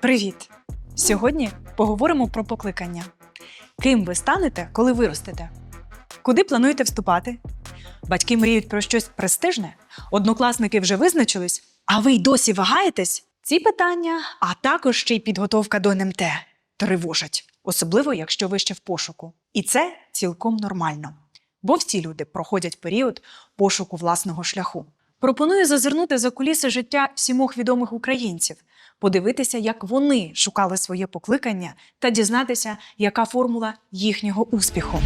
Привіт! Сьогодні поговоримо про покликання. Ким ви станете, коли виростете? Куди плануєте вступати? Батьки мріють про щось престижне, однокласники вже визначились, а ви й досі вагаєтесь? Ці питання, а також ще й підготовка до НМТ тривожать, особливо якщо ви ще в пошуку. І це цілком нормально, бо всі люди проходять період пошуку власного шляху. Пропоную зазирнути за куліси життя сімох відомих українців, подивитися, як вони шукали своє покликання та дізнатися, яка формула їхнього успіху.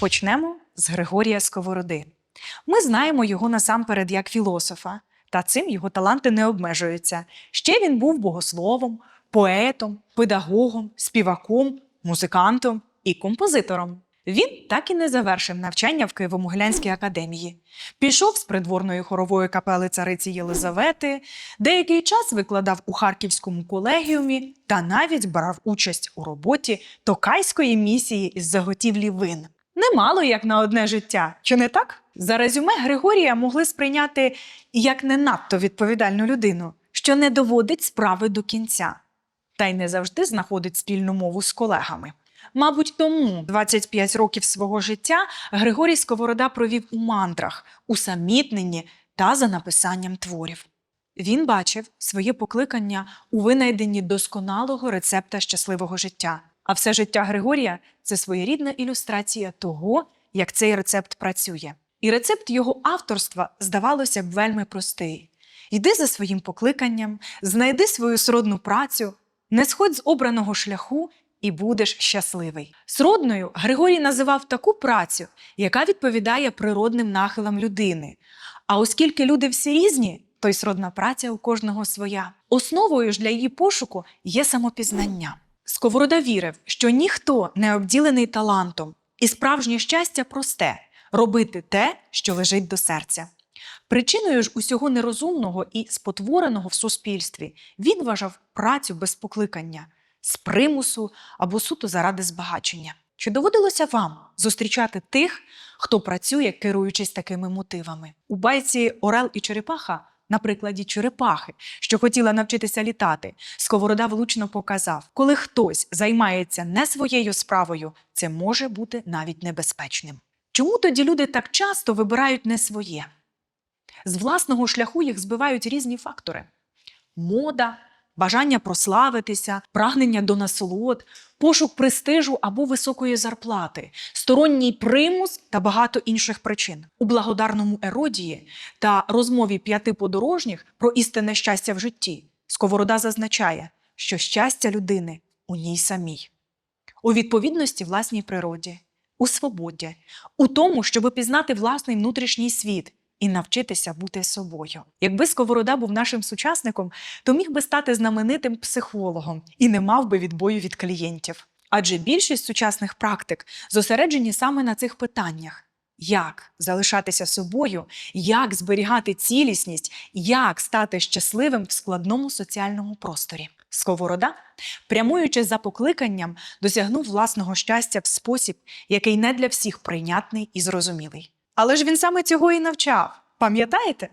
Почнемо з Григорія Сковороди. Ми знаємо його насамперед як філософа, та цим його таланти не обмежуються. Ще він був богословом, поетом, педагогом, співаком, музикантом і композитором. Він так і не завершив навчання в Києво-Могилянській академії. Пішов з придворної хорової капели цариці Єлизавети, деякий час викладав у Харківському колегіумі та навіть брав участь у роботі Токайської місії із заготівлі вин. Немало як на одне життя, чи не так? За резюме Григорія могли сприйняти як не надто відповідальну людину, що не доводить справи до кінця, та й не завжди знаходить спільну мову з колегами. Мабуть, тому 25 років свого життя Григорій Сковорода провів у мандрах, усамітненні та за написанням творів. Він бачив своє покликання у винайденні досконалого рецепта щасливого життя. А все життя Григорія це своєрідна ілюстрація того, як цей рецепт працює. І рецепт його авторства, здавалося б, вельми простий. Йди за своїм покликанням, знайди свою сродну працю, не сходь з обраного шляху і будеш щасливий. Сродною Григорій називав таку працю, яка відповідає природним нахилам людини. А оскільки люди всі різні, то й сродна праця у кожного своя. Основою ж для її пошуку є самопізнання. Сковорода вірив, що ніхто не обділений талантом, і справжнє щастя просте робити те, що лежить до серця. Причиною ж усього нерозумного і спотвореного в суспільстві він вважав працю без покликання, з примусу або суто заради збагачення. Чи доводилося вам зустрічати тих, хто працює, керуючись такими мотивами? У байці Орел і Черепаха, на прикладі черепахи, що хотіла навчитися літати, Сковорода влучно показав, коли хтось займається не своєю справою, це може бути навіть небезпечним. Чому тоді люди так часто вибирають не своє? З власного шляху їх збивають різні фактори: мода, бажання прославитися, прагнення до насолод, пошук престижу або високої зарплати, сторонній примус та багато інших причин. У благодарному еродії та розмові п'яти подорожніх про істинне щастя в житті Сковорода зазначає, що щастя людини у ній самій, у відповідності власній природі, у свободі, у тому, щоб пізнати власний внутрішній світ і навчитися бути собою. Якби Сковорода був нашим сучасником, то міг би стати знаменитим психологом і не мав би відбою від клієнтів. Адже більшість сучасних практик зосереджені саме на цих питаннях. Як залишатися собою, як зберігати цілісність, як стати щасливим в складному соціальному просторі. Сковорода, прямуючи за покликанням, досягнув власного щастя в спосіб, який не для всіх прийнятний і зрозумілий. Але ж він саме цього і навчав. Пам'ятаєте?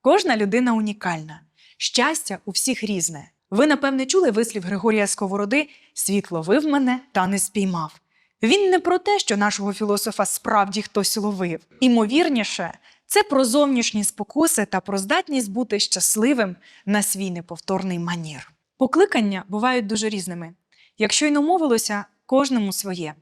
Кожна людина унікальна. Щастя у всіх різне. Ви, напевне, чули вислів Григорія Сковороди Світ ловив мене та не спіймав. Він не про те, що нашого філософа справді хтось ловив. Імовірніше, це про зовнішні спокуси та про здатність бути щасливим на свій неповторний манір. Покликання бувають дуже різними. Якщо й не мовилося, кожному своє.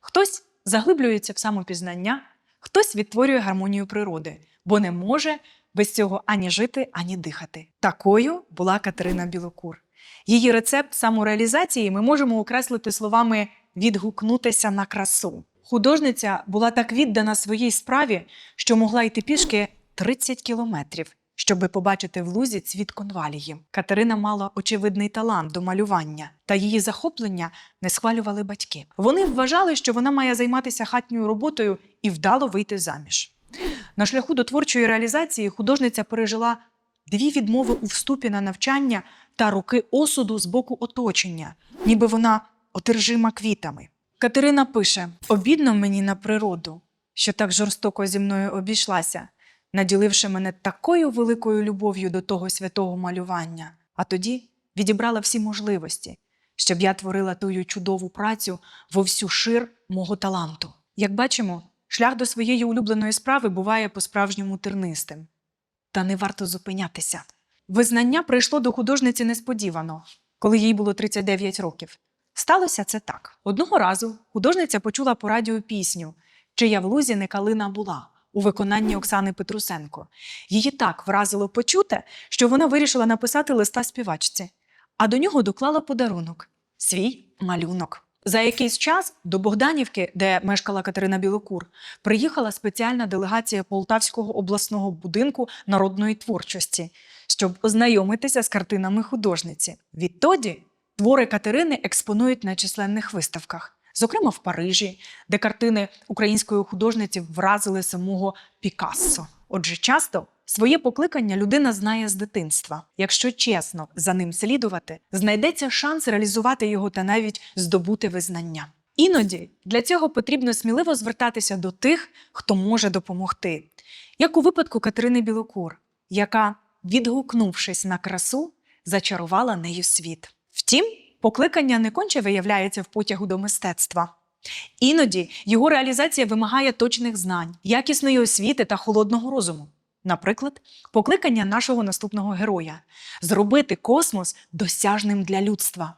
Хтось заглиблюється в самопізнання, хтось відтворює гармонію природи, бо не може без цього ані жити, ані дихати. Такою була Катерина Білокур. Її рецепт самореалізації ми можемо окреслити словами відгукнутися на красу. Художниця була так віддана своїй справі, що могла йти пішки 30 кілометрів, щоби побачити в лузі цвіт конвалії. Катерина мала очевидний талант до малювання, та її захоплення не схвалювали батьки. Вони вважали, що вона має займатися хатньою роботою і вдало вийти заміж. На шляху до творчої реалізації художниця пережила дві відмови у вступі на навчання та роки осуду з боку оточення, ніби вона одержима квітами. Катерина пише: обідно мені на природу, що так жорстоко зі мною обійшлася. Наділивши мене такою великою любов'ю до того святого малювання, а тоді відібрала всі можливості, щоб я творила тую чудову працю во всю шир мого таланту. Як бачимо, шлях до своєї улюбленої справи буває по-справжньому тернистим. Та не варто зупинятися. Визнання прийшло до художниці несподівано, коли їй було 39 років. Сталося це так. Одного разу художниця почула по радіо пісню Чия в лузі не калина була у виконанні Оксани Петрусенко. Її так вразило почуте, що вона вирішила написати листа співачці, а до нього доклала подарунок свій малюнок. За якийсь час до Богданівки, де мешкала Катерина Білокур, приїхала спеціальна делегація Полтавського обласного будинку народної творчості, щоб ознайомитися з картинами художниці. Відтоді твори Катерини експонують на численних виставках, зокрема в Парижі, де картини української художниці вразили самого Пікассо. Отже, часто своє покликання людина знає з дитинства. Якщо чесно за ним слідувати, знайдеться шанс реалізувати його та навіть здобути визнання. Іноді для цього потрібно сміливо звертатися до тих, хто може допомогти, як у випадку Катерини Білокур, яка, відгукнувшись на красу, зачарувала нею світ. Втім, покликання не конче виявляється в потягу до мистецтва. Іноді його реалізація вимагає точних знань, якісної освіти та холодного розуму. Наприклад, покликання нашого наступного героя зробити космос досяжним для людства.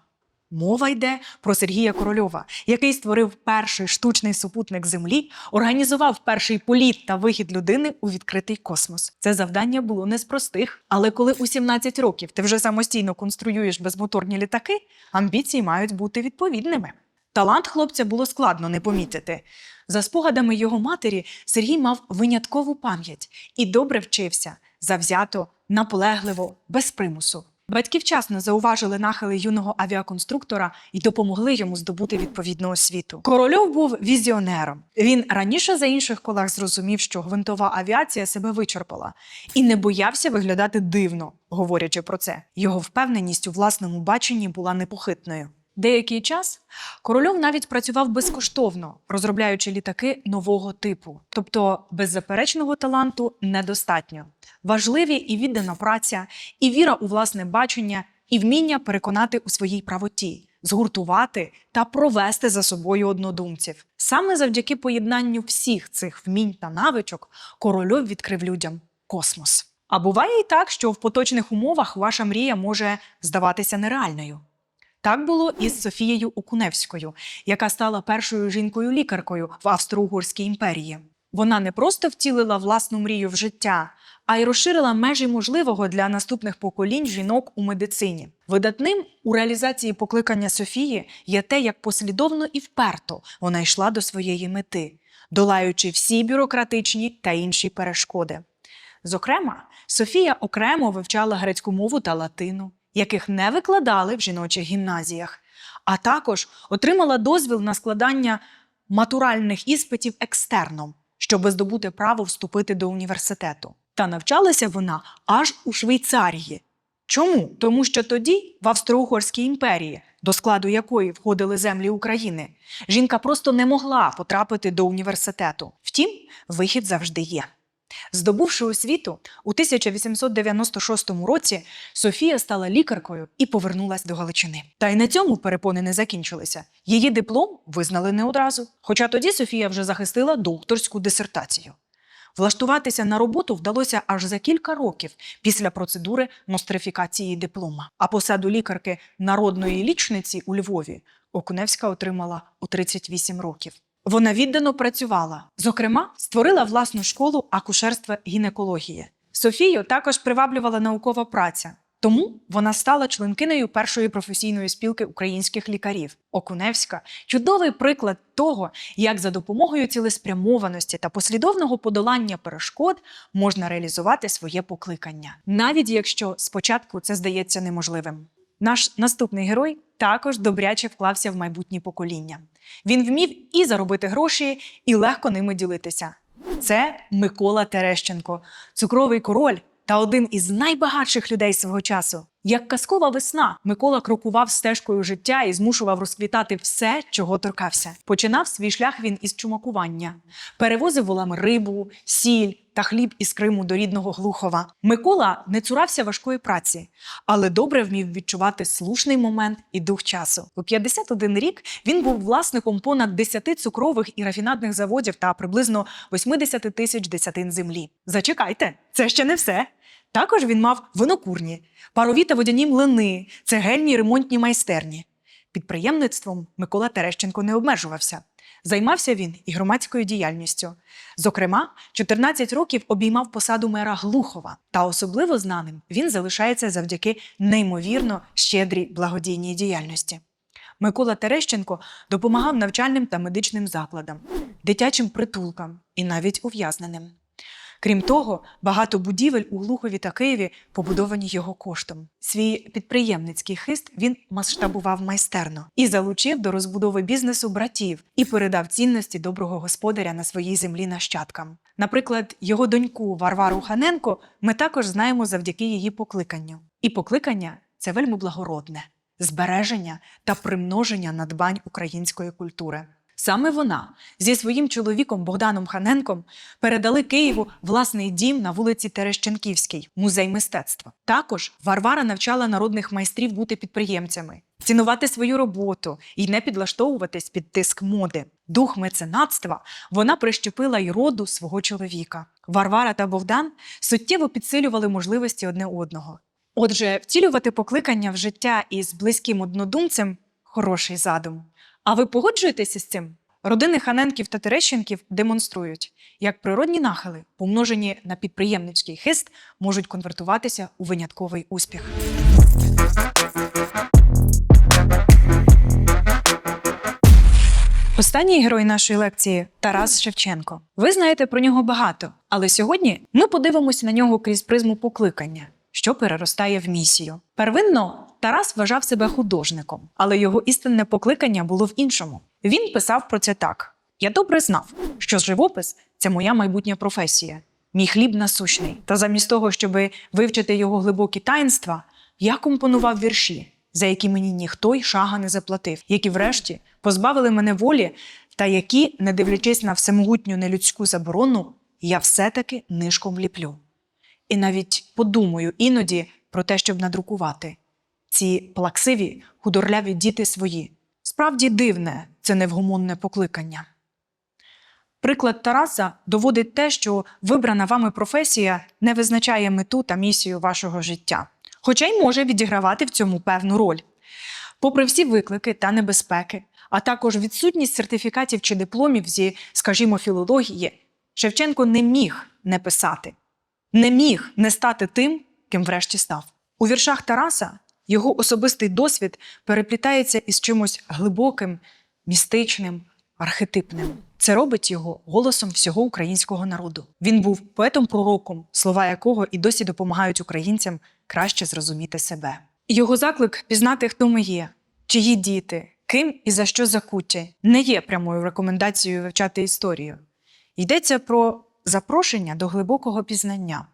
Мова йде про Сергія Корольова, який створив перший штучний супутник Землі, організував перший політ та вихід людини у відкритий космос. Це завдання було не з простих, але коли у 17 років ти вже самостійно конструюєш безмоторні літаки, амбіції мають бути відповідними. Талант хлопця було складно не помітити. За спогадами його матері, Сергій мав виняткову пам'ять і добре вчився завзято, наполегливо, без примусу. Батьки вчасно зауважили нахили юного авіаконструктора і допомогли йому здобути відповідну освіту. Корольов був візіонером. Він раніше за інших колег зрозумів, що гвинтова авіація себе вичерпала, і не боявся виглядати дивно, говорячи про це. Його впевненість у власному баченні була непохитною. Деякий час Корольов навіть працював безкоштовно, розробляючи літаки нового типу. Тобто беззаперечного таланту недостатньо. Важливі і віддана праця, і віра у власне бачення, і вміння переконати у своїй правоті, згуртувати та провести за собою однодумців. Саме завдяки поєднанню всіх цих вмінь та навичок Корольов відкрив людям космос. А буває і так, що в поточних умовах ваша мрія може здаватися нереальною. Так було і з Софією Окуневською, яка стала першою жінкою-лікаркою в Австро-Угорській імперії. Вона не просто втілила власну мрію в життя, а й розширила межі можливого для наступних поколінь жінок у медицині. Видатним у реалізації покликання Софії є те, як послідовно і вперто вона йшла до своєї мети, долаючи всі бюрократичні та інші перешкоди. Зокрема, Софія окремо вивчала грецьку мову та латину, яких не викладали в жіночих гімназіях, а також отримала дозвіл на складання матуральних іспитів екстерном, щоб здобути право вступити до університету. Та навчалася вона аж у Швейцарії. Чому? Тому що тоді, в Австро-Угорській імперії, до складу якої входили землі України, жінка просто не могла потрапити до університету. Втім, вихід завжди є. Здобувши освіту, у 1896 році Софія стала лікаркою і повернулась до Галичини. Та й на цьому перепони не закінчилися. Її диплом визнали не одразу. Хоча тоді Софія вже захистила докторську дисертацію. Влаштуватися на роботу вдалося аж за кілька років після процедури нострифікації диплома. А посаду лікарки народної лічниці у Львові Окуневська отримала у 38 років. Вона віддано працювала. Зокрема, створила власну школу акушерства гінекології. Софію також приваблювала наукова праця. Тому вона стала членкинею першої професійної спілки українських лікарів. Окуневська чудовий приклад того, як за допомогою цілеспрямованості та послідовного подолання перешкод можна реалізувати своє покликання, навіть якщо спочатку це здається неможливим. Наш наступний герой також добряче вклався в майбутнє покоління. Він вмів і заробити гроші, і легко ними ділитися. Це Микола Терещенко, цукровий король та один із найбагатших людей свого часу. Як казкова весна, Микола крокував стежкою життя і змушував розквітати все, чого торкався. Починав свій шлях він із чумакування, перевозив волами рибу, сіль та хліб із Криму до рідного Глухова. Микола не цурався важкої праці, але добре вмів відчувати слушний момент і дух часу. У 51 рік він був власником понад 10 цукрових і рафінадних заводів та приблизно 80 тисяч десятин землі. Зачекайте, це ще не все. Також він мав винокурні, парові та водяні млини, цегельні ремонтні майстерні. Підприємництвом Микола Терещенко не обмежувався. Займався він і громадською діяльністю. Зокрема, 14 років обіймав посаду мера Глухова, та особливо знаним він залишається завдяки неймовірно щедрій благодійній діяльності. Микола Терещенко допомагав навчальним та медичним закладам, дитячим притулкам і навіть ув'язненим. Крім того, багато будівель у Глухові та Києві побудовані його коштом. Свій підприємницький хист він масштабував майстерно і залучив до розбудови бізнесу братів і передав цінності доброго господаря на своїй землі нащадкам. Наприклад, його доньку Варвару Ханенко ми також знаємо завдяки її покликанню. І покликання це вельми благородне збереження та примноження надбань української культури. Саме вона зі своїм чоловіком Богданом Ханенком передали Києву власний дім на вулиці Терещенківській, музей мистецтва. Також Варвара навчала народних майстрів бути підприємцями, цінувати свою роботу і не підлаштовуватись під тиск моди. Дух меценатства вона прищепила й роду свого чоловіка. Варвара та Богдан суттєво підсилювали можливості одне одного. Отже, втілювати покликання в життя із близьким однодумцем хороший задум. А ви погоджуєтеся з цим? Родини Ханенків та Терещенків демонструють, як природні нахили, помножені на підприємницький хист, можуть конвертуватися у винятковий успіх. Останній герой нашої лекції Тарас Шевченко. Ви знаєте про нього багато, але сьогодні ми подивимося на нього крізь призму покликання, що переростає в місію. Первинно Тарас вважав себе художником, але його істинне покликання було в іншому. Він писав про це так: Я добре знав, що живопис це моя майбутня професія, мій хліб насущний. Та замість того, щоб вивчити його глибокі таїнства, я компонував вірші, за які мені ніхто й шага не заплатив, які, врешті, позбавили мене волі, та які, не дивлячись на всемогутню нелюдську заборону, я все-таки нишком ліплю. І навіть подумаю іноді про те, щоб надрукувати ці плаксиві, худорляві діти свої. Справді дивне це невгомонне покликання. Приклад Тараса доводить те, що вибрана вами професія не визначає мету та місію вашого життя, хоча й може відігравати в цьому певну роль. Попри всі виклики та небезпеки, а також відсутність сертифікатів чи дипломів зі, скажімо, філології, Шевченко не міг не писати, не міг не стати тим, ким врешті став. У віршах Тараса його особистий досвід переплітається із чимось глибоким, містичним, архетипним. Це робить його голосом всього українського народу. Він був поетом-пророком, слова якого і досі допомагають українцям краще зрозуміти себе. Його заклик пізнати, хто ми є, чиї діти, ким і за що закуті, не є прямою рекомендацією вивчати історію. Йдеться про запрошення до глибокого пізнання,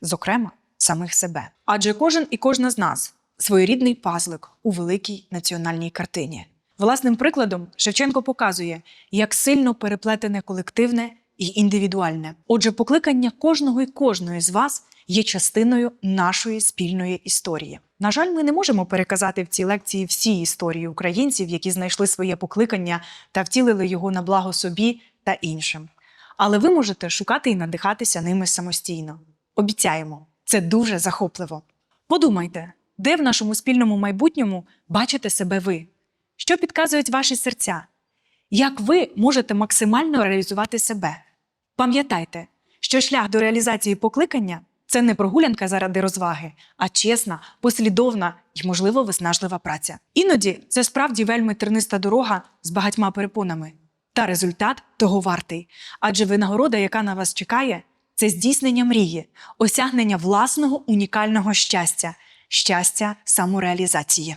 зокрема, самих себе. Адже кожен і кожна з нас своєрідний пазлик у великій національній картині. Власним прикладом Шевченко показує, як сильно переплетене колективне і індивідуальне. Отже, покликання кожного і кожної з вас є частиною нашої спільної історії. На жаль, ми не можемо переказати в цій лекції всі історії українців, які знайшли своє покликання та втілили його на благо собі та іншим. Але ви можете шукати і надихатися ними самостійно. Обіцяємо, це дуже захопливо. Подумайте, де в нашому спільному майбутньому бачите себе ви? Що підказують ваші серця? Як ви можете максимально реалізувати себе? Пам'ятайте, що шлях до реалізації покликання це не прогулянка заради розваги, а чесна, послідовна і, можливо, виснажлива праця. Іноді це справді вельми терниста дорога з багатьма перепонами. Та результат того вартий. Адже винагорода, яка на вас чекає, це здійснення мрії, осягнення власного унікального щастя, щастя самореалізації.